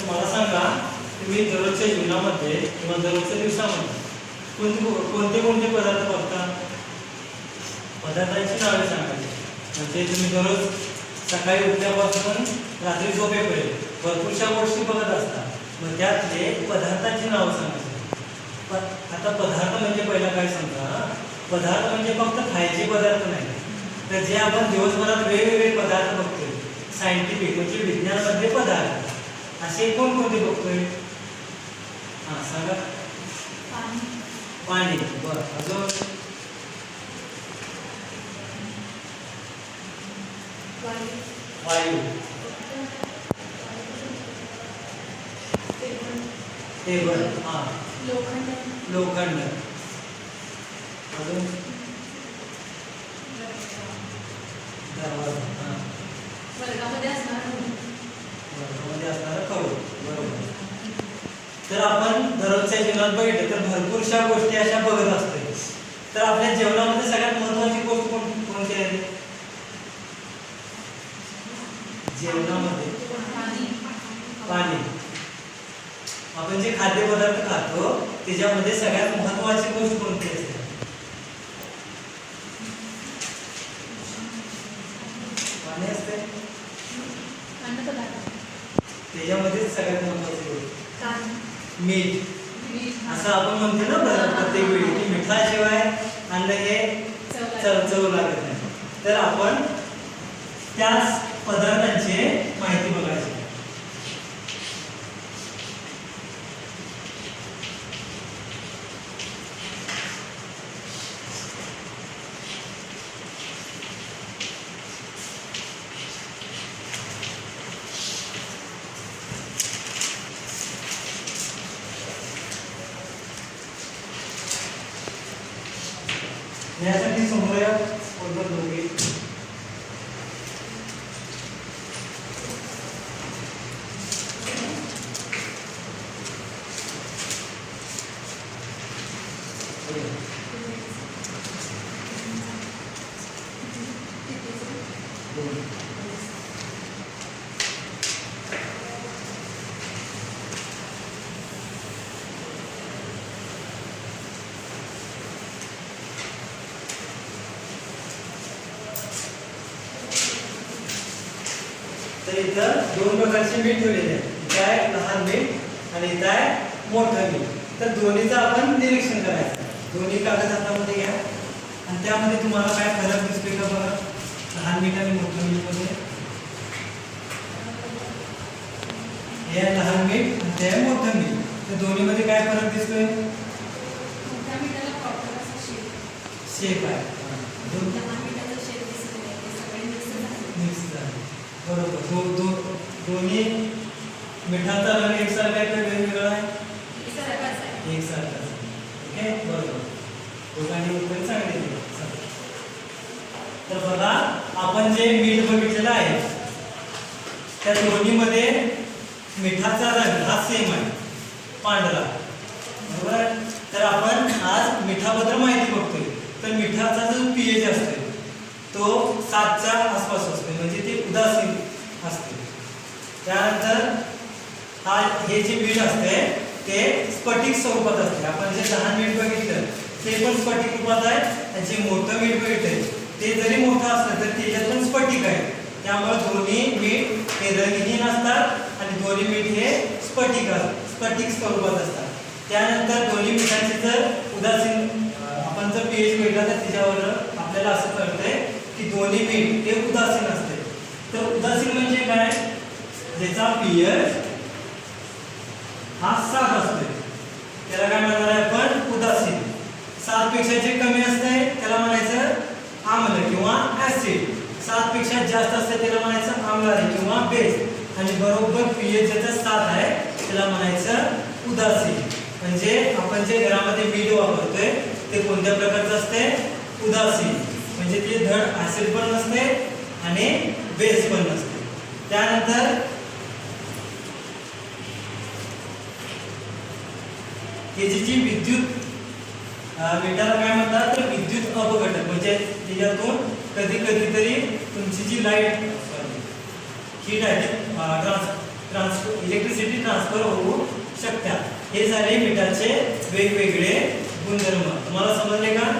तर मला सांगा तुम्ही दररोजच्या जीवनामध्ये किंवा दररोजच्या दिवसामध्ये कोणते कोणते कोणते पदार्थ बघता? पदार्थांची नावे सांगायची. म्हणजे तुम्ही दररोज सकाळी उठल्यापासून रात्री झोपेपर्यंत भरपूरशा गोष्टी बघत असता. मग त्यातले पदार्थांची नावं सांगायची. आता पदार्थ म्हणजे पहिला काय समजा पदार्थ म्हणजे फक्त खायचे पदार्थ नाही. तर जे आपण दिवसभरात वेगवेगळे पदार्थ बघतोय सायंटिफिक म्हणजे विज्ञानामध्ये पदार्थ असे कोणकोणते बघतोय? हा सांगा. पाणी. बर अजून? वायू. टेबल हा. लोखंड. अजून? तर आपण दररोजच्या जीवनात बघितलं तर भरपूरशा गोष्टी अशा बघत असतो तर आपल्या जेवणामध्ये सगळ्यात महत्वाची गोष्ट कोण कोणती आहे जेवणामध्ये पाणी. आपण जे खाद्यपदार्थ खातो त्याच्यामध्ये सगळ्यात महत्वाची गोष्ट कोणती असते? पाणी असते. त्याच्यामध्ये सगळ्यात महत्वाची गोष्ट. मीठ. असं आपण म्हणतो ना बरं प्रत्येक वेळी की मिठाशिवाय अन्न हे चव चव लागत नाही. तर आपण त्याच पदार्थांची माहिती बघायची. यासाठी समोर या फोल्डर दोघे तर इथं दोन प्रकारचे मीठ ठेवलेले आहेत. आहे लहान मीठ आणि इथं आहे मोठं मीठ. तर दोन्हीचं आपण निरीक्षण करायचं. दोन्ही कागद हातामध्ये घ्या. आणि त्यामध्ये तुम्हाला काय फरक दिसतोय का बघा लहान मीठ आणि मोठं मीठमध्ये. हे लहान मीठ आणि ते मोठं मीठ. तर दोन्हीमध्ये काय फरक दिसतोय? शेप आहे दोन मिक्स झाले बरोबर दो दो दोन्ही मिठाचा रंग एकसारखा आहे का वेगवेगळा आहे? एकसारखा आहे. ठीक आहे. बरोबर. दोघांनी उत्तर चांगले दिले. तर बघा आपण जे मीठ बघितलेलं आहे त्या दोन्हीमध्ये मिठाचा रंग हा सेम आहे. पांढरा. बरोबर तर आपण आज मिठाबद्दल माहिती बघतोय. तर मिठाचा जो पीएच असतो तो सातच्या आसपास असतो म्हणजे ते उदासीन असते त्यानंतर हा हे जे मीठ असते ते स्फटिक स्वरूपात असते आपण जे लहान मीठ बघितलं ते पण स्फटिक रूपात आहे आणि जे मोठं मीठ बघितलं ते जरी मोठं असलं तर त्याच्यात पण स्फटिक आहे. त्यामुळे दोन्ही मीठ हे रंगहीन असतात आणि दोन्ही मीठ हे स्फटिक अस- स्फटिक स्वरूपात असतात. त्यानंतर दोन्ही मिठांचे जर उदासीन आपण जर पीएच भेटला तर त्याच्यावर आपल्याला असं कळतंय की दोन्ही मीठ हे उदासीन असते तर उदासीन म्हणजे काय? ज्याचा पीएच हा सात असतोय. त्याला काय म्हणणार आहे आपण? उदासीन. सात पेक्षा जे कमी असतंय त्याला म्हणायचं आम्ल किंवा ऍसिड सात पेक्षा जास्त असते त्याला म्हणायचं आम्लारी किंवा बेस आणि बरोबर पीएच ज्याचं सात आहे त्याला म्हणायचं उदासी म्हणजे आपण जे घरामध्ये मीठ वापरतोय ते कोणत्या प्रकारचं असते उदासी म्हणजे ते धड ऍसिड पण नसते आणि बेस पण नसते त्यानंतर याची जी विद्युत अं, काय म्हणतात? तर विद्युत अपघटक. म्हणजे त्याच्यातून कधी कधीतरी तुमची जी लाइट हीट आहे ट्रान्स ट्रान्स इलेक्ट्रिसिटी ट्रान्सफर होऊ शकतात. हे झाले मिठाचे वेगवेगळे गुणधर्म. तुम्हाला समजले का?